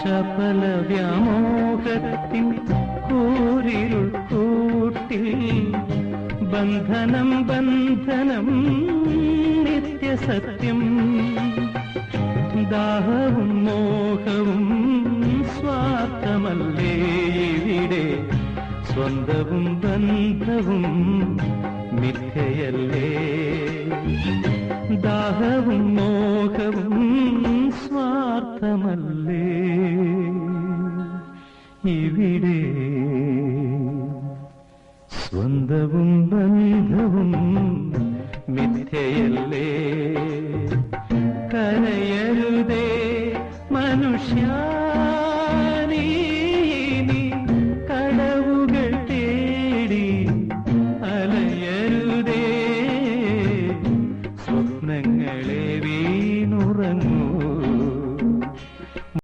ചപല വ്യാമോഹത്തിൻ കൂരിരുൾ കൂട്ടിൽ ബന്ധനം ബന്ധനം നിത്യസത്യം. ദാഹവും മോഹവും സ്വാർത്ഥമല്ലേ ഇവിടെ? സ്വന്തവും ബന്ധവും മിഥ്യയല്ലേ? ദാഹവും മോഹവും സ്വാർത്ഥമല്ലേ ഇവിടെ സ്വന്തവും ബന്ധവും മിഥ്യയല്ലേ കരയരുതേ മനുഷ്യ നീ